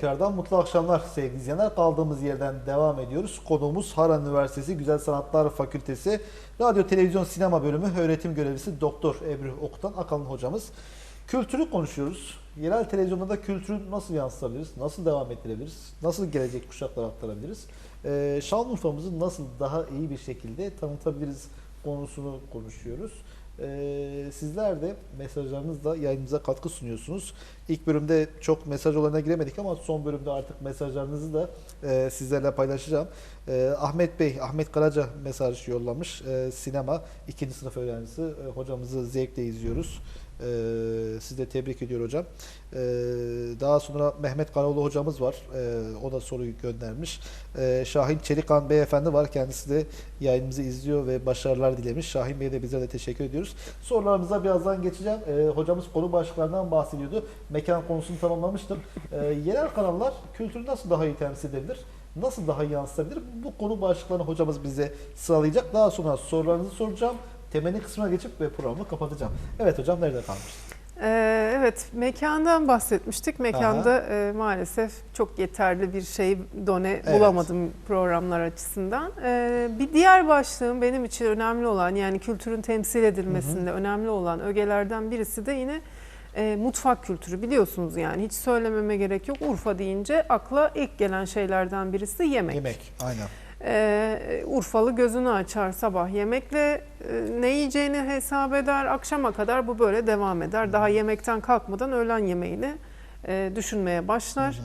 Tekrardan mutlu akşamlar sevgili izleyenler. Kaldığımız yerden devam ediyoruz. Konuğumuz Harran Üniversitesi Güzel Sanatlar Fakültesi Radyo Televizyon Sinema Bölümü öğretim görevlisi Doktor Ebru Okutan Akalın hocamız. Kültürü konuşuyoruz. Yerel televizyonda da kültürü nasıl yansıtabiliriz? Nasıl devam ettirebiliriz? Nasıl gelecek kuşaklara aktarabiliriz? Ee, Şanlıurfa'mızı nasıl daha iyi bir şekilde tanıtabiliriz konusunu konuşuyoruz. Ee, sizler de mesajlarınızla yayınımıza katkı sunuyorsunuz. İlk bölümde çok mesaj olayına giremedik ama son bölümde artık mesajlarınızı da e, sizlerle paylaşacağım. E, Ahmet Bey, Ahmet Karaca mesaj yollamış. E, sinema ikinci sınıf öğrencisi. E, hocamızı zevkle izliyoruz. E, sizi de tebrik ediyor hocam. E, daha sonra Mehmet Karaoğlu hocamız var. E, o da soruyu göndermiş. E, Şahin Çelikan beyefendi var. Kendisi de yayınımızı izliyor ve başarılar dilemiş. Şahin Bey'e de bize de teşekkür ediyoruz. Sorularımıza birazdan geçeceğim. E, hocamız konu başlıklarından bahsediyordu. Mekan konusunu tamamlamıştım. E, yerel kanallar kültürü nasıl daha iyi temsil edebilir? Nasıl daha iyi yansıtabilir? Bu konu başlıklarını hocamız bize sıralayacak. Daha sonra sorularınızı soracağım. Temelli kısmına geçip ve programı kapatacağım. Evet hocam nerede kalmış? Ee, evet, mekandan bahsetmiştik. Mekanda e, maalesef çok yeterli bir şey done Evet. bulamadım programlar açısından. Ee, bir diğer başlığım benim için önemli olan yani kültürün temsil edilmesinde önemli olan ögelerden birisi de yine e, mutfak kültürü. Biliyorsunuz yani hiç söylememe gerek yok. Urfa deyince akla ilk gelen şeylerden birisi yemek. Yemek. Aynen. Ee, Urfalı gözünü açar sabah yemekle e, ne yiyeceğini hesap eder akşama kadar bu böyle devam eder. Daha yemekten kalkmadan öğlen yemeğini e, düşünmeye başlar.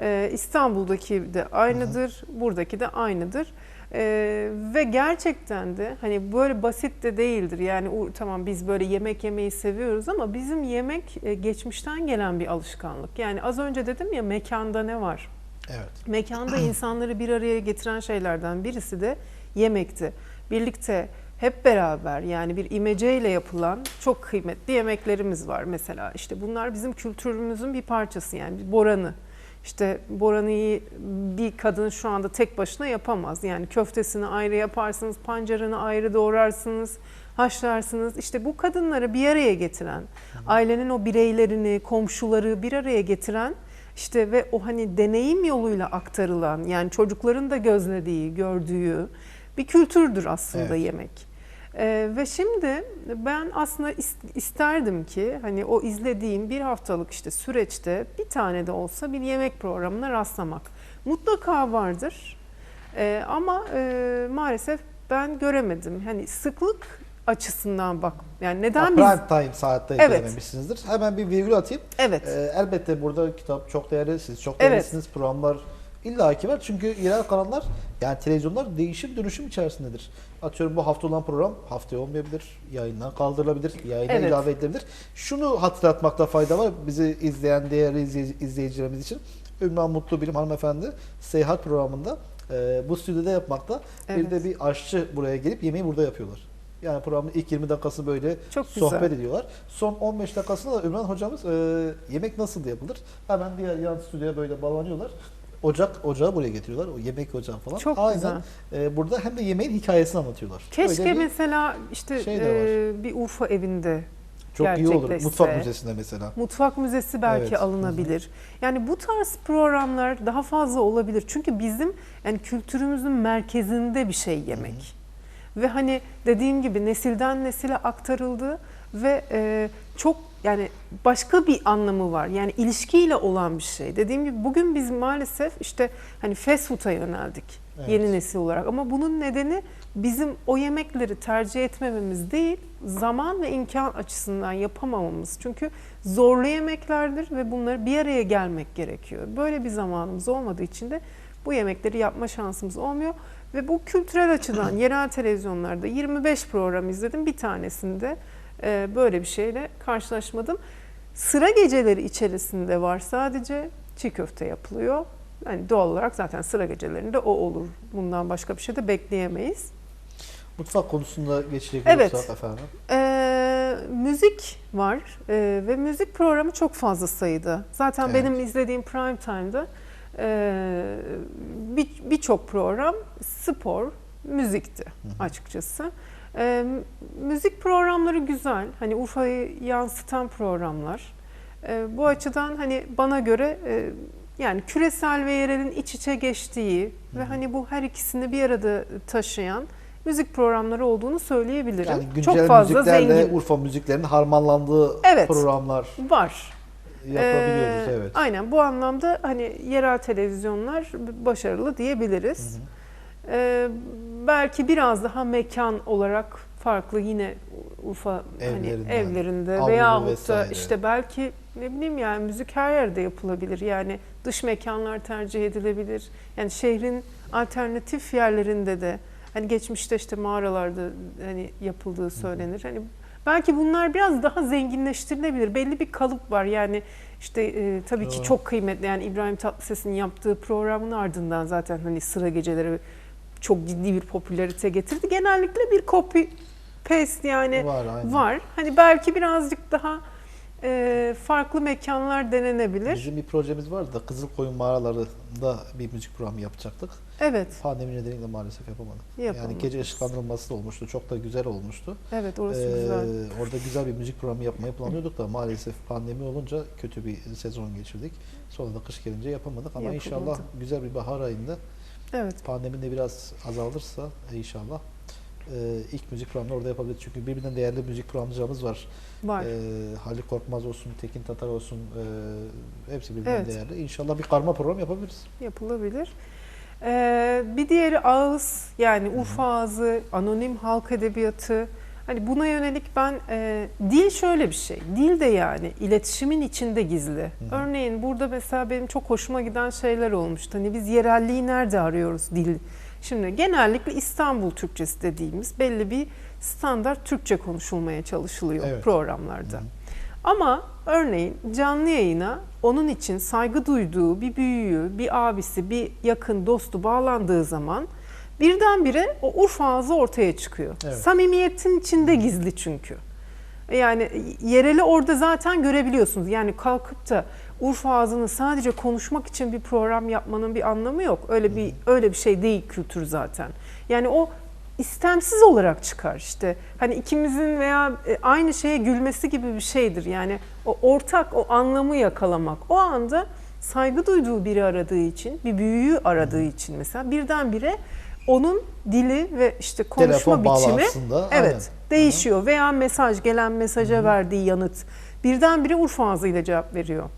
Ee, İstanbul'daki de aynıdır, buradaki de aynıdır. Ee, ve gerçekten de hani böyle basit de değildir. Yani tamam biz böyle yemek yemeyi seviyoruz ama bizim yemek e, geçmişten gelen bir alışkanlık. Yani az önce dedim ya mekanda ne var? Evet. Mekanda insanları bir araya getiren şeylerden birisi de yemekti. Birlikte hep beraber yani bir imeceyle yapılan çok kıymetli yemeklerimiz var mesela. İşte bunlar bizim kültürümüzün bir parçası yani boranı. İşte boranıyı bir kadın şu anda tek başına yapamaz. Yani köftesini ayrı yaparsınız, pancarını ayrı doğrarsınız, haşlarsınız. İşte bu kadınları bir araya getiren, ailenin o bireylerini, komşuları bir araya getiren işte ve o hani deneyim yoluyla aktarılan yani çocukların da gözlediği, gördüğü bir kültürdür aslında Evet. yemek. Ee, ve şimdi ben aslında is- isterdim ki hani o izlediğim bir haftalık işte süreçte bir tane de olsa bir yemek programına rastlamak. Mutlaka vardır Ee, ama e, maalesef ben göremedim. Hani sıklık açısından bak yani neden biz... Prime time saatte Evet. izlememişsinizdir. Hemen bir virgül atayım. Evet. Ee, elbette burada kitap çok değerli, siz çok Evet. değerlisiniz, programlar illaki var. Çünkü yerel kanallar, yani televizyonlar değişim dönüşüm içerisindedir. Atıyorum bu hafta olan program haftaya olmayabilir, yayından kaldırılabilir, yayına Evet. ilave edilebilir. Şunu hatırlatmakta fayda var bizi izleyen değerli izley- izleyicilerimiz için. Ümran Mutlu Bilim hanımefendi seyahat programında e, bu stüdyoda yapmakta. Bir Evet. de bir aşçı buraya gelip yemeği burada yapıyorlar. Yani programın ilk 20 dakikası böyle Çok güzel. sohbet ediyorlar. Son 15 dakikasında da Ümran hocamız e, yemek nasıl yapılır? Hemen diğer yan stüdyoya böyle bağlanıyorlar. Ocak ocağı buraya getiriyorlar. O yemek ocağı falan. Çok Aynen. güzel. E, burada hem de yemeğin hikayesini anlatıyorlar. Keşke Öyle bir- mesela işte şey de var. e, bir Urfa evinde çok iyi olur. Mutfak müzesinde mesela. Mutfak müzesi belki Evet. alınabilir. Yani bu tarz programlar daha fazla olabilir. Çünkü bizim yani kültürümüzün merkezinde bir şey yemek. Ve hani dediğim gibi nesilden nesile aktarıldı ve e, çok yani başka bir anlamı var. Yani ilişkiyle olan bir şey. Dediğim gibi bugün biz maalesef işte hani fast food'a yöneldik Evet. yeni nesil olarak. Ama bunun nedeni bizim o yemekleri tercih etmememiz değil, zaman ve imkan açısından yapamamamız. Çünkü zorlu yemeklerdir ve bunları bir araya gelmek gerekiyor. Böyle bir zamanımız olmadığı için de bu yemekleri yapma şansımız olmuyor. Ve bu kültürel açıdan yerel televizyonlarda 25 program izledim. Bir tanesinde e, böyle bir şeyle karşılaşmadım. Sıra geceleri içerisinde var sadece çiğ köfte yapılıyor. Yani doğal olarak zaten sıra gecelerinde o olur. Bundan başka bir şey de bekleyemeyiz. Mutfak konusunda geçecek Evet. olursak efendim. Ee, müzik var Ee, ve müzik programı çok fazla sayıda. Zaten Evet. benim izlediğim prime time'da e, bir- birçok program spor, müzikti açıkçası. Ee, müzik programları güzel. Hani Urfa'yı yansıtan programlar. Ee, bu açıdan hani bana göre e, Yani küresel ve yerelin iç içe geçtiği ve hani bu her ikisini bir arada taşıyan müzik programları olduğunu söyleyebilirim. Yani güncel Çok fazla müziklerle zengin Urfa müziklerinin harmanlandığı Evet. programlar var. Yapabiliyoruz. Ee, evet. Aynen bu anlamda hani yerel televizyonlar başarılı diyebiliriz. Ee, belki biraz daha mekan olarak farklı yine Urfa hani evlerinde avlu veyahut da işte belki ne bileyim yani müzik her yerde yapılabilir. Yani dış mekanlar tercih edilebilir. Yani şehrin alternatif yerlerinde de hani geçmişte işte mağaralarda hani yapıldığı söylenir. Hani belki bunlar biraz daha zenginleştirilebilir. Belli bir kalıp var. Yani işte e, tabii ki çok kıymetli. Yani İbrahim Tatlıses'in yaptığı programın ardından zaten hani sıra geceleri çok ciddi bir popülarite getirdi. Genellikle bir copy paste yani var, var. Hani belki birazcık daha e, farklı mekanlar denenebilir. Bizim bir projemiz vardı da Kızılkoyun mağaralarında bir müzik programı yapacaktık. Evet, Pandemi nedeniyle maalesef yapamadık. Yani Yapamadınız. gece ışıklandırılması da olmuştu. Çok da güzel olmuştu. evet orası Ee, güzel. Orada güzel bir müzik programı yapmayı planlıyorduk da maalesef pandemi olunca kötü bir sezon geçirdik. Sonra da kış gelince yapamadık ama Yapılmadı. inşallah güzel bir bahar ayında Evet, pandemi de biraz azalırsa inşallah e, ilk müzik programını orada yapabiliriz. Çünkü birbirinden değerli müzik programcılarımız var. var. E, Haluk Korkmaz olsun, Tekin Tatar olsun e, hepsi birbirinden Evet. değerli. İnşallah bir karma program yapabiliriz. yapılabilir. Ee, bir diğeri ağız yani Urfa ağzı, anonim halk edebiyatı. Hani buna yönelik ben e, dil şöyle bir şey. Dil de yani iletişimin içinde gizli. hı. Örneğin burada mesela benim çok hoşuma giden şeyler olmuştu. Hani biz yerelliği nerede arıyoruz dil? Şimdi genellikle İstanbul Türkçesi dediğimiz belli bir standart Türkçe konuşulmaya çalışılıyor Evet. programlarda. Ama örneğin canlı yayına onun için saygı duyduğu bir büyüğü, bir abisi, bir yakın dostu bağlandığı zaman birdenbire o Urfa ağzı ortaya çıkıyor. Evet. Samimiyetin içinde gizli çünkü. Yani yereli orada zaten görebiliyorsunuz. Yani kalkıp da Urfa ağzını sadece konuşmak için bir program yapmanın bir anlamı yok. Öyle bir öyle bir şey değil kültür zaten. Yani o istemsiz olarak çıkar işte. Hani ikimizin veya e, aynı şeye gülmesi gibi bir şeydir. Yani o ortak o anlamı yakalamak. O anda saygı duyduğu biri aradığı için, bir büyüğü aradığı için mesela birdenbire onun dili ve işte konuşma Telefon biçimi. Evet, aynen. değişiyor veya mesaj gelen mesaja verdiği yanıt birdenbire Urfa ağzıyla cevap veriyor.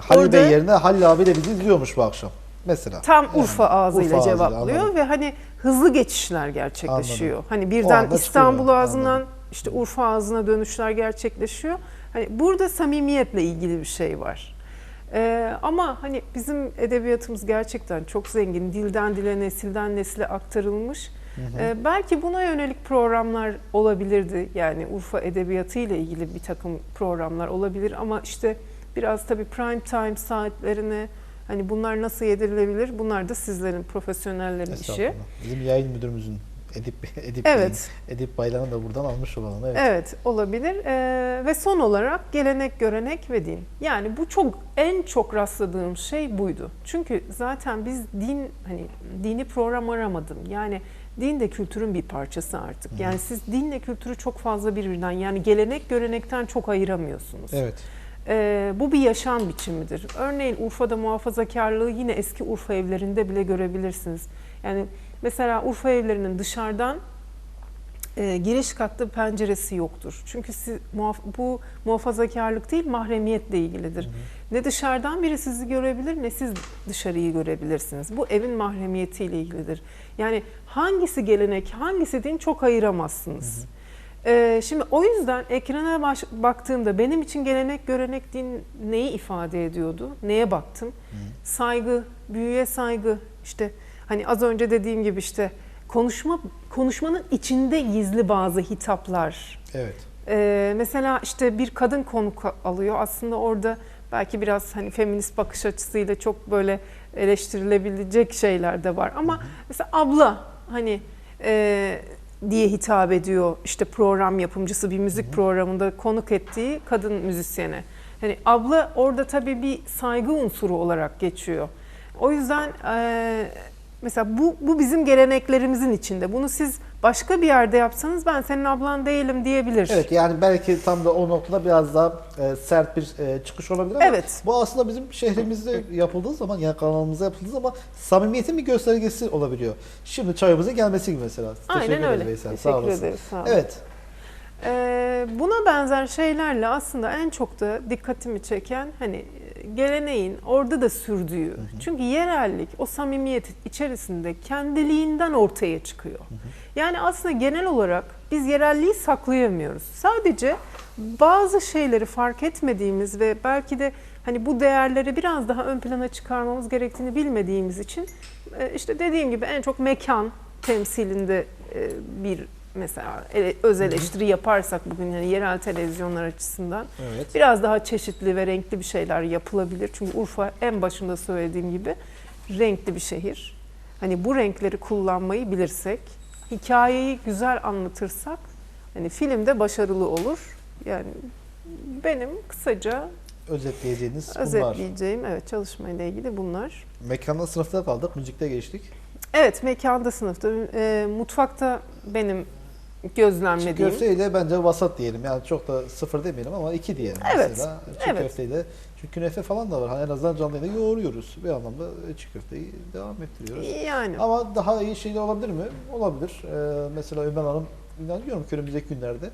Halil Orada- Bey yerine Halil abi de bizi izliyormuş bu akşam. Mesela. Tam Yani Urfa ağzıyla Urfa ağzıyla, cevaplıyor anladım. ve hani hızlı geçişler gerçekleşiyor. Anladım. Hani birden İstanbul çıkıyor, ağzından anladım. işte Urfa ağzına dönüşler gerçekleşiyor. Hani burada samimiyetle ilgili bir şey var. Ee, ama hani bizim edebiyatımız gerçekten çok zengin. Dilden dile, nesilden nesile aktarılmış. Ee, belki buna yönelik programlar olabilirdi. Yani Urfa edebiyatı ile ilgili bir takım programlar olabilir ama işte biraz tabii prime time saatlerine hani bunlar nasıl yedirilebilir? Bunlar da sizlerin profesyonellerin işi. Bizim yayın müdürümüzün Edip Edip Evet. Edip Baylan'ı da buradan almış olalım. Evet. Evet olabilir Ee, ve son olarak gelenek, görenek ve din. Yani bu çok en çok rastladığım şey buydu. Çünkü zaten biz din hani dini program aramadım. Yani din de kültürün bir parçası artık. Yani siz dinle kültürü çok fazla birbirinden yani gelenek görenekten çok ayıramıyorsunuz. Evet. Ee, bu bir yaşam biçimidir. Örneğin Urfa'da muhafazakarlığı yine eski Urfa evlerinde bile görebilirsiniz. Yani mesela Urfa evlerinin dışarıdan e, giriş katta penceresi yoktur. Çünkü siz, muhaf- bu muhafazakarlık değil mahremiyetle ilgilidir. Ne dışarıdan biri sizi görebilir ne siz dışarıyı görebilirsiniz. Bu evin mahremiyetiyle ilgilidir. Yani hangisi gelenek hangisi din çok ayıramazsınız. Ee, şimdi o yüzden ekrana baş- baktığımda benim için gelenek, görenek, din neyi ifade ediyordu? Neye baktım? Saygı, büyüye saygı. İşte hani az önce dediğim gibi işte konuşma konuşmanın içinde gizli bazı hitaplar. Evet. Ee, mesela işte bir kadın konuk alıyor. Aslında orada belki biraz hani feminist bakış açısıyla çok böyle eleştirilebilecek şeyler de var. Ama mesela abla hani e, diye hitap ediyor işte program yapımcısı bir müzik programında konuk ettiği kadın müzisyene. Hani abla orada tabii bir saygı unsuru olarak geçiyor. O yüzden e, mesela bu, bu bizim geleneklerimizin içinde. Bunu siz başka bir yerde yapsanız ben senin ablan değilim diyebilir. Evet yani belki tam da o noktada biraz daha e, sert bir e, çıkış olabilir ama Evet. bu aslında bizim şehrimizde yapıldığı zaman yani kanalımızda yapıldığı zaman samimiyetin bir göstergesi olabiliyor. Şimdi çayımızın gelmesi gibi mesela. Aynen Teşekkür öyle. Veysel, Teşekkür sağ olasın. ederiz. Sağ olun. Evet. Ee, buna benzer şeylerle aslında en çok da dikkatimi çeken hani geleneğin orada da sürdüğü. Çünkü yerellik o samimiyet içerisinde kendiliğinden ortaya çıkıyor. Yani aslında genel olarak biz yerelliği saklayamıyoruz. Sadece bazı şeyleri fark etmediğimiz ve belki de hani bu değerleri biraz daha ön plana çıkarmamız gerektiğini bilmediğimiz için e, işte dediğim gibi en çok mekan temsilinde e, bir mesela ele- öz eleştiri yaparsak bugün yani yerel televizyonlar açısından Evet. biraz daha çeşitli ve renkli bir şeyler yapılabilir. Çünkü Urfa en başında söylediğim gibi renkli bir şehir. Hani bu renkleri kullanmayı bilirsek, hikayeyi güzel anlatırsak hani filmde başarılı olur. Yani benim kısaca Özetleyeceğiniz bunlar. özetleyeceğim evet çalışmayla ilgili bunlar. Mekanda sınıfta kaldık, müzikte geçtik. Evet mekanda sınıfta, e, mutfakta benim gözlemlediğim. Köfteyle bence vasat diyelim. Yani çok da sıfır demeyelim ama iki diyelim Evet, mesela. Çiğ evet. köfteyle. Çünkü künefe falan da var. Hani en azından canlı yayında yoğuruyoruz. Bir anlamda çiğ köfteyi devam ettiriyoruz. Yani Ama daha iyi şeyler olabilir mi? Olabilir. Ee, mesela Ömer Hanım inanıyorum ki önümüzdeki günlerde.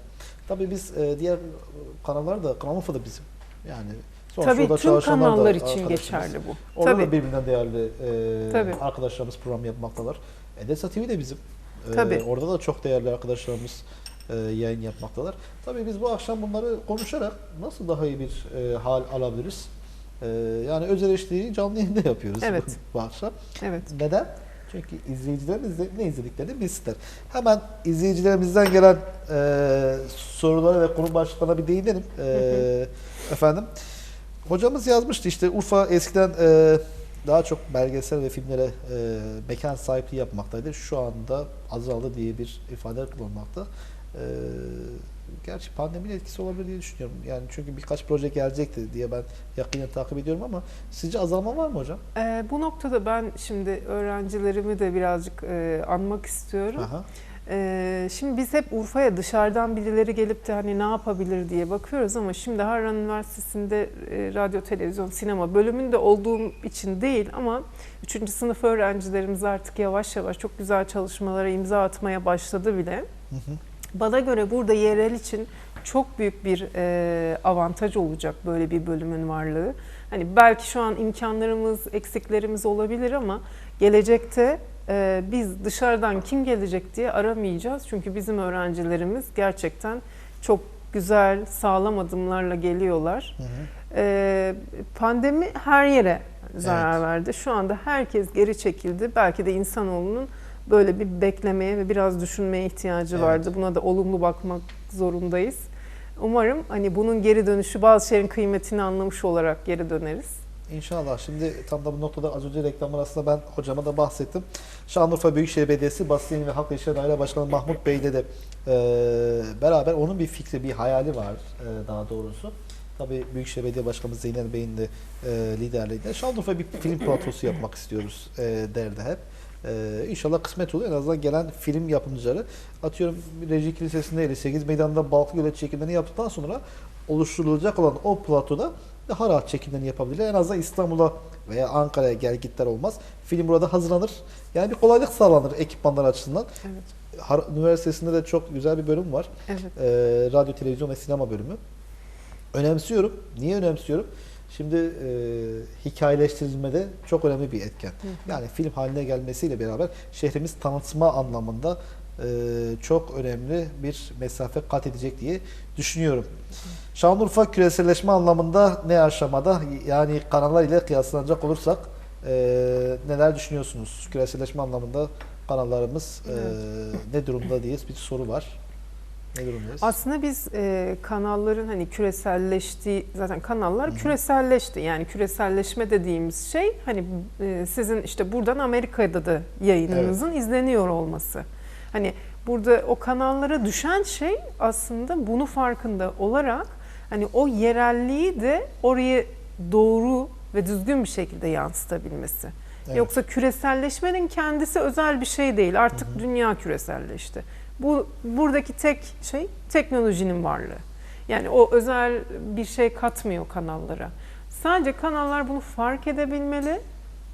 Tabii biz e, diğer kanallar da Kanal da bizim. Yani sonuçta tabii tüm kanallar için geçerli bu. Orada tabii. da birbirinden değerli e, Tabii. arkadaşlarımız program yapmaktalar. Edesa TV de bizim. E, Tabii. orada da çok değerli arkadaşlarımız e, yayın yapmaktalar. Tabii biz bu akşam bunları konuşarak nasıl daha iyi bir e, hal alabiliriz? E, yani öz eleştiriyi canlı yayında yapıyoruz Evet. bu akşam. Evet. Neden? Çünkü izleyicilerimiz de ne izlediklerini bilsinler. Hemen izleyicilerimizden gelen e, sorulara ve konu başlıklarına bir değinelim. E, efendim. Hocamız yazmıştı işte Urfa eskiden e, daha çok belgesel ve filmlere e, mekan sahipliği yapmaktaydı. Şu anda azaldı diye bir ifade kullanmakta. E, gerçi pandeminin etkisi olabilir diye düşünüyorum. Yani çünkü birkaç proje gelecekti diye ben yakinen takip ediyorum ama sizce azalma var mı hocam? Ee, bu noktada ben şimdi öğrencilerimi de birazcık e, anmak istiyorum. Aha. Ee, şimdi biz hep Urfa'ya dışarıdan birileri gelip de hani ne yapabilir diye bakıyoruz ama şimdi Harran Üniversitesi'nde e, radyo, televizyon, sinema bölümünde olduğum için değil ama 3. sınıf öğrencilerimiz artık yavaş yavaş çok güzel çalışmalara imza atmaya başladı bile. Hı hı. Bana göre burada yerel için çok büyük bir e, avantaj olacak böyle bir bölümün varlığı. Hani belki şu an imkanlarımız, eksiklerimiz olabilir ama gelecekte e, biz dışarıdan kim gelecek diye aramayacağız. Çünkü bizim öğrencilerimiz gerçekten çok güzel, sağlam adımlarla geliyorlar. Hı hı. Ee, pandemi her yere zarar Evet. verdi. Şu anda herkes geri çekildi. Belki de insanoğlunun böyle bir beklemeye ve biraz düşünmeye ihtiyacı Evet. vardı. Buna da olumlu bakmak zorundayız. Umarım hani bunun geri dönüşü bazı şeylerin kıymetini anlamış olarak geri döneriz. İnşallah. Şimdi tam da bu noktada az önce reklam arasında ben hocama da bahsettim. Şanlıurfa Büyükşehir Belediyesi Basın ve Halk İlişkileri Daire Başkanı Mahmut Bey'le de e, beraber onun bir fikri, bir hayali var e, daha doğrusu. Tabii Büyükşehir Belediye Başkanımız Zeynel Bey'in de e, liderliğinde Şanlıurfa bir film tiyatrosu yapmak istiyoruz e, derdi hep. E, inşallah kısmet olur. En azından gelen film yapımcıları atıyorum Reji Kilisesi'nde 58 meydanda Balkıgöl'e çekimlerini yaptıktan sonra oluşturulacak olan o platoda daha rahat çekimlerini yapabilirler. En azından İstanbul'a veya Ankara'ya gel gitler olmaz. Film burada hazırlanır. Yani bir kolaylık sağlanır ekipmanlar açısından. Evet. Har Üniversitesi'nde de çok güzel bir bölüm var. Evet. Ee, radyo, televizyon ve sinema bölümü. Önemsiyorum. Niye önemsiyorum? Şimdi e, hikayeleştirilmede çok önemli bir etken. Yani film haline gelmesiyle beraber şehrimiz tanıtma anlamında çok önemli bir mesafe kat edecek diye düşünüyorum. Şanlıurfa küreselleşme anlamında ne aşamada? Yani kanallar ile kıyaslanacak olursak e, neler düşünüyorsunuz? Küreselleşme anlamında kanallarımız e, ne durumda diye bir soru var. Ne durumdayız? Aslında biz e, kanalların hani küreselleştiği zaten kanallar küreselleşti. Yani küreselleşme dediğimiz şey hani e, sizin işte buradan Amerika'da da yayınınızın izleniyor olması. Hani burada o kanallara düşen şey aslında bunu farkında olarak hani o yerelliği de oraya doğru ve düzgün bir şekilde yansıtabilmesi. Evet. Yoksa küreselleşmenin kendisi özel bir şey değil. Artık dünya küreselleşti. Bu buradaki tek şey teknolojinin varlığı. Yani o özel bir şey katmıyor kanallara. Sadece kanallar bunu fark edebilmeli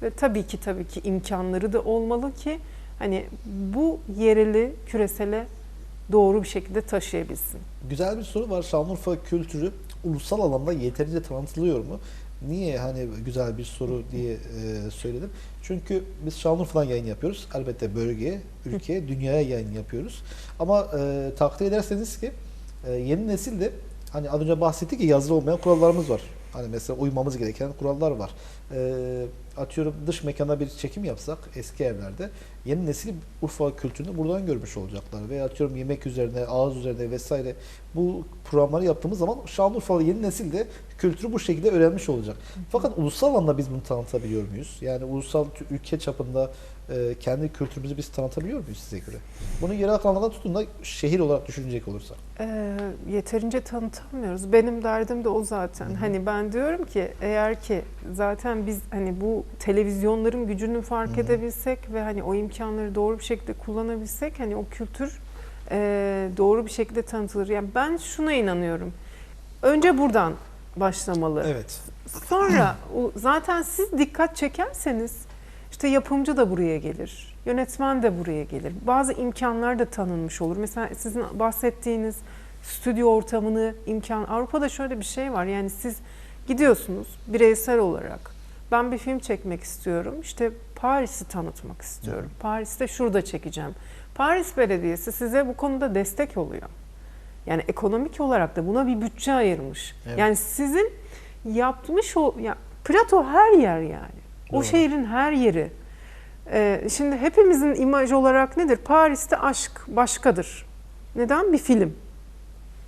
ve tabii ki tabii ki imkanları da olmalı ki hani bu yereli küresele doğru bir şekilde taşıyabilsin. Güzel bir soru var. Şanlıurfa kültürü ulusal alanda yeterince tanıtılıyor mu? Niye hani güzel bir soru diye e, söyledim. Çünkü biz Şanlıurfa'dan yayın yapıyoruz. Elbette bölgeye, ülkeye, dünyaya yayın yapıyoruz. Ama e, takdir ederseniz ki e, yeni nesil de hani az önce bahsettik ki yazılı olmayan kurallarımız var. Hani mesela uymamız gereken kurallar var. E, atıyorum dış mekana bir çekim yapsak eski evlerde yeni nesil Urfa kültürünü buradan görmüş olacaklar. Veya atıyorum yemek üzerine, ağız üzerine vesaire bu programları yaptığımız zaman Şanlıurfalı yeni nesil de kültürü bu şekilde öğrenmiş olacak. Fakat ulusal alanda biz bunu tanıtabiliyor muyuz? Yani ulusal ülke çapında e, kendi kültürümüzü biz tanıtabiliyor muyuz size göre? Bunu yerel alanlardan tutun da şehir olarak düşünecek olursak. Ee, yeterince tanıtamıyoruz. Benim derdim de o zaten. Hani ben diyorum ki eğer ki zaten biz hani bu televizyonların gücünü fark Hı hı. edebilsek ve hani o imkanları doğru bir şekilde kullanabilsek hani o kültür e, doğru bir şekilde tanıtılır. Yani ben şuna inanıyorum. Önce buradan başlamalı. Evet. Sonra zaten siz dikkat çekerseniz işte yapımcı da buraya gelir, yönetmen de buraya gelir. Bazı imkanlar da tanınmış olur. Mesela sizin bahsettiğiniz stüdyo ortamını imkan Avrupa'da şöyle bir şey var. Yani siz gidiyorsunuz bireysel olarak. Ben bir film çekmek istiyorum. İşte Paris'i tanıtmak istiyorum. Paris'te şurada çekeceğim. Paris Belediyesi size bu konuda destek oluyor. Yani ekonomik olarak da buna bir bütçe ayırmış. Evet. Yani sizin yapmış o ya plato her yer yani. Doğru. O şehrin her yeri. Ee, şimdi hepimizin imaj olarak nedir? Paris'te aşk başkadır. Neden? Bir film.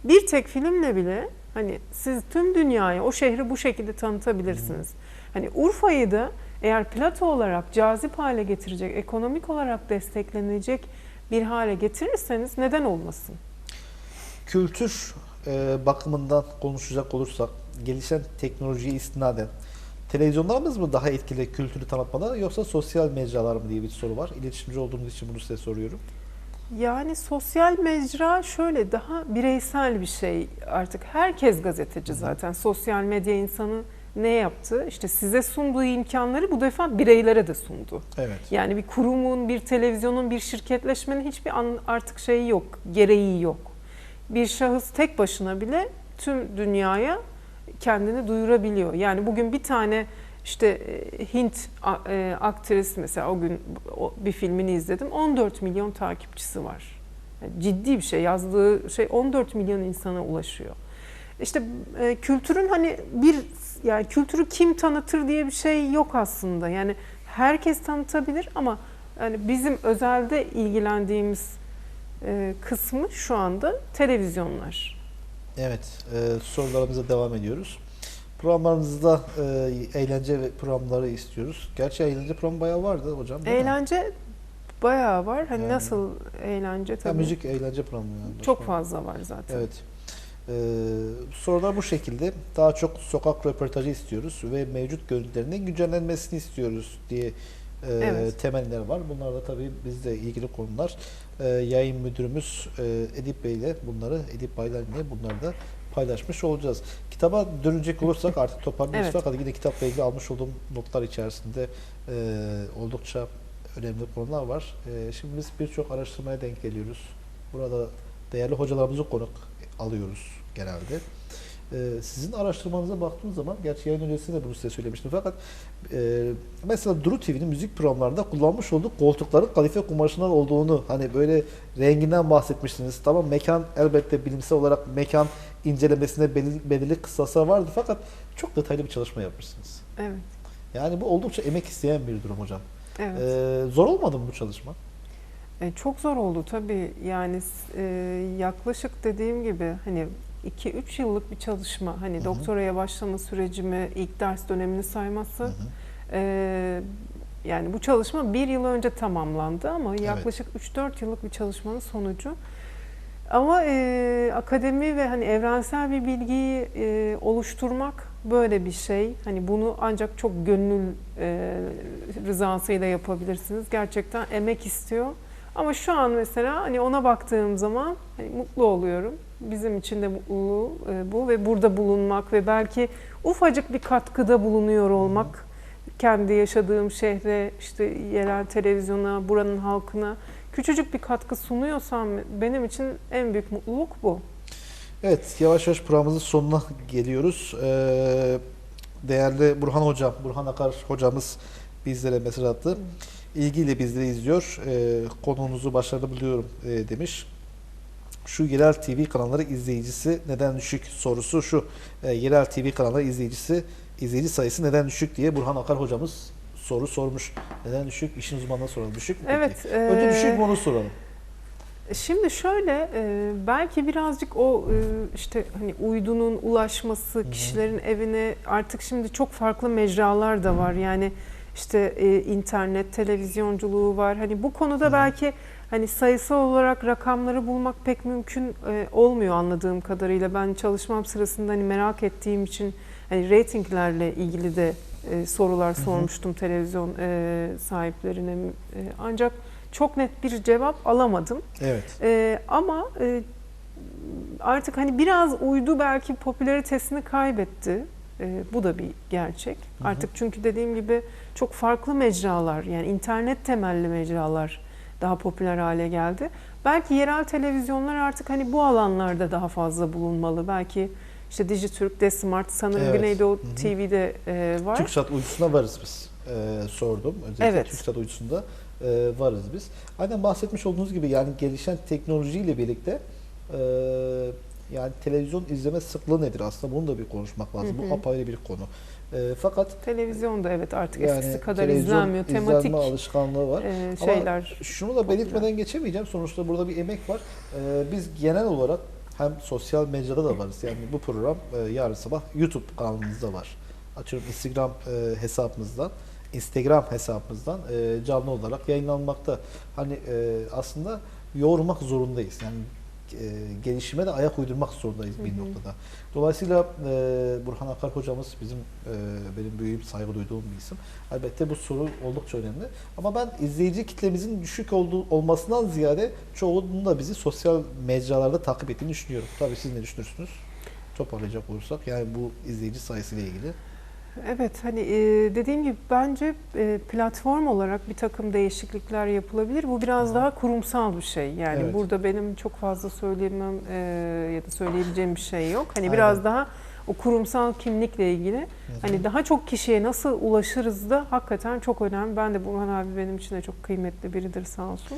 Bir tek filmle bile hani siz tüm dünyaya o şehri bu şekilde tanıtabilirsiniz. Hani Urfa'yı da eğer plato olarak cazip hale getirecek, ekonomik olarak desteklenecek bir hale getirirseniz neden olmasın? Kültür e, bakımından konuşacak olursak gelişen teknolojiye istinaden televizyonlarımız mı daha etkili kültürü tanıtmada yoksa sosyal mecralar mı diye bir soru var. İletişimci olduğumuz için bunu size soruyorum. Yani sosyal mecra şöyle daha bireysel bir şey artık. Herkes gazeteci zaten. Sosyal medya insanı ne yaptı? İşte size sunduğu imkanları bu defa bireylere de sundu. Evet. Yani bir kurumun, bir televizyonun, bir şirketleşmenin hiçbir an- artık şeyi yok, gereği yok. Bir şahıs tek başına bile tüm dünyaya kendini duyurabiliyor. Yani bugün bir tane işte e, Hint e, aktris mesela o gün bir filmini izledim. 14 milyon takipçisi var. Ciddi bir şey. Yazdığı şey 14 milyon insana ulaşıyor. İşte e, kültürün hani bir yani kültürü kim tanıtır diye bir şey yok aslında. Yani herkes tanıtabilir ama yani bizim özelde ilgilendiğimiz kısmı şu anda televizyonlar. Evet, e, sorularımıza devam ediyoruz. Programlarımızda e, eğlence programları istiyoruz. Gerçi eğlence programı bayağı vardı hocam. değil mi? Eğlence bayağı var. Hani Yani. nasıl eğlence tabii. müzik eğlence programı yani. Çok fazla var zaten. Evet. Ee, sorular bu şekilde. Daha çok sokak röportajı istiyoruz ve mevcut görüntülerinin güncellenmesini istiyoruz diye e, Evet. temeller var. Bunlar da tabii bizle ilgili konular. Ee, yayın müdürümüz e, Edip Bey ile bunları, Edip Baylan ile bunları da paylaşmış olacağız. Kitaba dönecek olursak artık toparlıyoruz Evet. fakat yine kitapla ilgili almış olduğum notlar içerisinde e, oldukça önemli konular var. E, şimdi biz birçok araştırmaya denk geliyoruz. Burada değerli hocalarımızı konuk alıyoruz genelde. Ee, sizin araştırmanıza baktığım zaman, gerçi yayın öncesinde de bunu size söylemiştim fakat e, mesela Duru TV'nin müzik programlarında kullanmış olduğu koltukların kalife kumaşından olduğunu, hani böyle renginden bahsetmiştiniz. Tamam mekan elbette bilimsel olarak mekan incelemesinde belirli, belirli kıssaslar vardı fakat çok detaylı bir çalışma yapmışsınız. Evet. Yani bu oldukça emek isteyen bir durum hocam. Evet. Ee, zor olmadı mı bu çalışma? E, çok zor oldu tabii. Yani e, yaklaşık dediğim gibi hani 2-3 yıllık bir çalışma. Hani Hı hı. doktoraya başlama sürecimi, ilk ders dönemini sayması. E, yani bu çalışma bir yıl önce tamamlandı ama Evet. yaklaşık 3-4 yıllık bir çalışmanın sonucu. Ama e, akademi ve hani evrensel bir bilgiyi e, oluşturmak böyle bir şey. Hani bunu ancak çok gönül e, rızasıyla yapabilirsiniz. Gerçekten emek istiyor. Ama şu an mesela hani ona baktığım zaman hani mutlu oluyorum. Bizim için de mutluluğu e, bu ve burada bulunmak ve belki ufacık bir katkıda bulunuyor olmak kendi yaşadığım şehre, işte yerel televizyona, buranın halkına küçücük bir katkı sunuyorsam benim için en büyük mutluluk bu. Evet, yavaş yavaş programımızın sonuna geliyoruz. Ee, değerli Burhan Hocam, Burhan Akar hocamız bizlere mesaj attı. İlgiyle bizleri izliyor. Ee, konuğunuzu başarılı buluyorum e, demiş. Şu yerel TV kanalları izleyicisi neden düşük sorusu şu. E, yerel TV kanalları izleyicisi izleyici sayısı neden düşük diye Burhan Akar hocamız soru sormuş. Neden düşük? İşin uzmanına soralım. Düşük mü peki? Evet. Önce e, düşük mü onu soralım. Şimdi şöyle e, belki birazcık o e, işte hani uydunun ulaşması kişilerin evine artık şimdi çok farklı mecralar da var. Yani işte e, internet, televizyonculuğu var. Hani bu konuda belki hani sayısal olarak rakamları bulmak pek mümkün e, olmuyor anladığım kadarıyla. Ben çalışmam sırasında hani merak ettiğim için hani reytinglerle ilgili de e, sorular sormuştum televizyon e, sahiplerine. E, ancak çok net bir cevap alamadım. Evet. Ee, ama e, artık hani biraz uydu belki popülaritesini kaybetti. Ee, bu da bir gerçek. hı. Artık çünkü dediğim gibi çok farklı mecralar yani internet temelli mecralar daha popüler hale geldi. Belki yerel televizyonlar artık hani bu alanlarda daha fazla bulunmalı. Belki işte Dijitürk, Desmart, sanırım Evet. Güneydoğu Hı hı. TV'de e, var. TürkSat uydusuna varız biz. Ee, sordum. Özellikle Evet. TürkSat uydusunda e, varız biz. Aynen bahsetmiş olduğunuz gibi yani gelişen teknolojiyle birlikte e, yani televizyon izleme sıklığı nedir aslında bunu da bir konuşmak lazım. Hı hı. Bu apayrı bir konu. E, fakat Televizyonda evet artık yani eskisi kadar televizyon izlenmiyor. Tematik izlenme alışkanlığı var. e, Ama şeyler. Şunu da belirtmeden geçemeyeceğim. Sonuçta burada bir emek var. Ee, biz genel olarak hem sosyal medyada da varız. Yani bu program e, yarın sabah YouTube kanalımızda var. Açıyorum Instagram e, hesabımızdan, Instagram hesabımızdan e, canlı olarak yayınlanmakta. Hani e, aslında yoğurmak zorundayız. Yani e, gelişime de ayak uydurmak zorundayız bir Hı hı. noktada. Dolayısıyla e, Burhan Akar hocamız bizim e, benim büyüğüm, saygı duyduğum bir isim. Elbette bu soru oldukça önemli. Ama ben izleyici kitlemizin düşük olduğu, olmasından ziyade çoğunun da bizi sosyal mecralarda takip ettiğini düşünüyorum. Tabii siz ne düşünürsünüz? Toparlayacak olursak yani bu izleyici sayısıyla ilgili. Evet hani e, dediğim gibi bence e, platform olarak bir takım değişiklikler yapılabilir. Bu biraz daha kurumsal bir şey. Yani Evet. burada benim çok fazla söyleyemem e, ya da söyleyebileceğim bir şey yok. Hani Aynen. biraz daha o kurumsal kimlikle ilgili Hı hı. hani daha çok kişiye nasıl ulaşırız da hakikaten çok önemli. Ben de Burhan abi benim için de çok kıymetli biridir sağ olsun.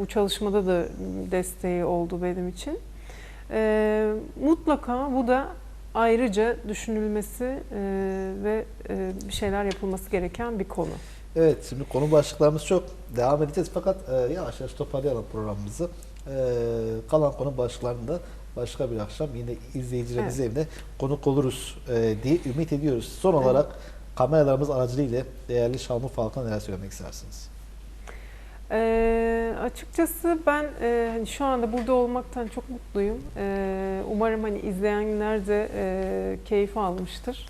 Bu çalışmada da desteği oldu benim için. Mutlaka bu da ayrıca düşünülmesi e, ve e, bir şeyler yapılması gereken bir konu. Evet şimdi konu başlıklarımız çok. Devam edeceğiz fakat e, yavaş yavaş toparlayalım programımızı. E, kalan konu başlıklarında başka bir akşam yine izleyicilerimizin evine konuk oluruz e, diye ümit ediyoruz. Son Evet. olarak kameralarımız aracılığıyla değerli Şanlıurfa halkına neler söylemek istersiniz? E, açıkçası ben e, hani şu anda burada olmaktan çok mutluyum. E, umarım hani izleyenler de e, keyif almıştır.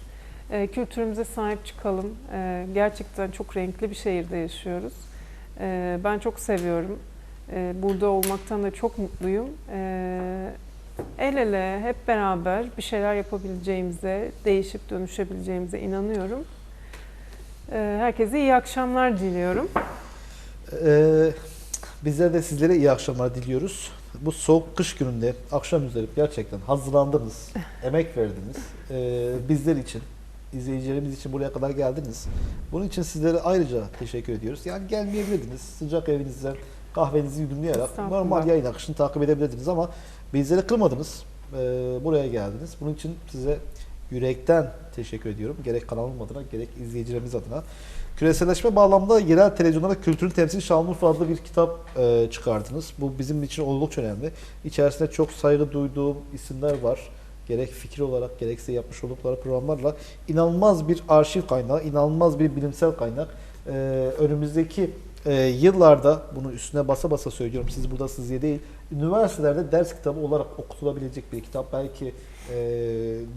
E, kültürümüze sahip çıkalım. E, gerçekten çok renkli bir şehirde yaşıyoruz. E, ben çok seviyorum. E, burada olmaktan da çok mutluyum. E, el ele hep beraber bir şeyler yapabileceğimize, değişip dönüşebileceğimize inanıyorum. E, herkese iyi akşamlar diliyorum. Ee, bizler de sizlere iyi akşamlar diliyoruz. Bu soğuk kış gününde akşam üzeri gerçekten hazırlandınız, emek verdiniz. Ee, bizler için, izleyicilerimiz için buraya kadar geldiniz. Bunun için sizlere ayrıca teşekkür ediyoruz. Yani gelmeyebilirdiniz. Sıcak evinizden kahvenizi yudumlayarak normal yayın akışını takip edebilirdiniz ama bizleri kırmadınız. Ee, buraya geldiniz. Bunun için size yürekten teşekkür ediyorum. Gerek kanalım adına gerek izleyicilerimiz adına. Küreselleşme bağlamında yerel televizyonlara kültürün temsili Şanlıurfa adlı bir kitap e, çıkardınız. Bu bizim için oldukça önemli. İçerisinde çok saygı duyduğum isimler var. Gerek fikir olarak gerekse yapmış oldukları programlarla inanılmaz bir arşiv kaynağı, inanılmaz bir bilimsel kaynak. E, önümüzdeki e, yıllarda bunu üstüne basa basa söylüyorum siz burada sizce değil üniversitelerde ders kitabı olarak okutulabilecek bir kitap belki e,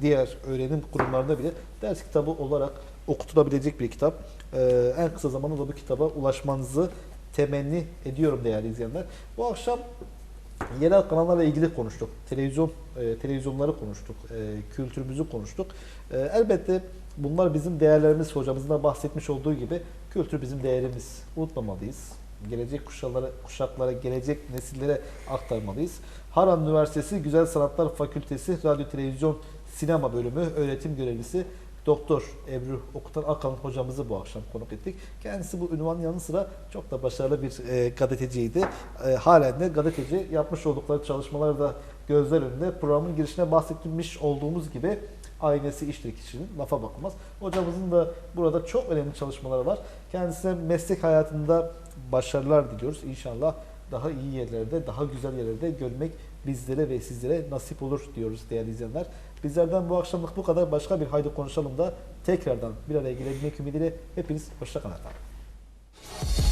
diğer öğrenim kurumlarında bile ders kitabı olarak okutulabilecek bir kitap. E, en kısa zamanda da bu kitaba ulaşmanızı temenni ediyorum değerli izleyenler. Bu akşam yerel kanallarla ilgili konuştuk. Televizyon e, televizyonları konuştuk. E, kültürümüzü konuştuk. E, elbette bunlar bizim değerlerimiz. Hocamızın da bahsetmiş olduğu gibi kültür bizim değerimiz. Unutmamalıyız. Gelecek kuşaklara, kuşaklara, gelecek nesillere aktarmalıyız. Haran Üniversitesi Güzel Sanatlar Fakültesi Radyo Televizyon Sinema Bölümü öğretim görevlisi Doktor Ebru Okutan Akalın hocamızı bu akşam konuk ettik. Kendisi bu ünvanın yanı sıra çok da başarılı bir e, gazeteciydi. E, halen de gazeteci yapmış oldukları çalışmaları da gözler önünde. Programın girişine bahsetmiş olduğumuz gibi ailesi iştir kişinin lafa bakmaz. Hocamızın da burada çok önemli çalışmaları var. Kendisine meslek hayatında başarılar diliyoruz. İnşallah daha iyi yerlerde, daha güzel yerlerde görmek bizlere ve sizlere nasip olur diyoruz değerli izleyenler. Bizlerden bu akşamlık bu kadar. Başka bir haydi konuşalım da tekrardan bir araya gelebilmek ümidiyle hepiniz hoşça kalın efendim.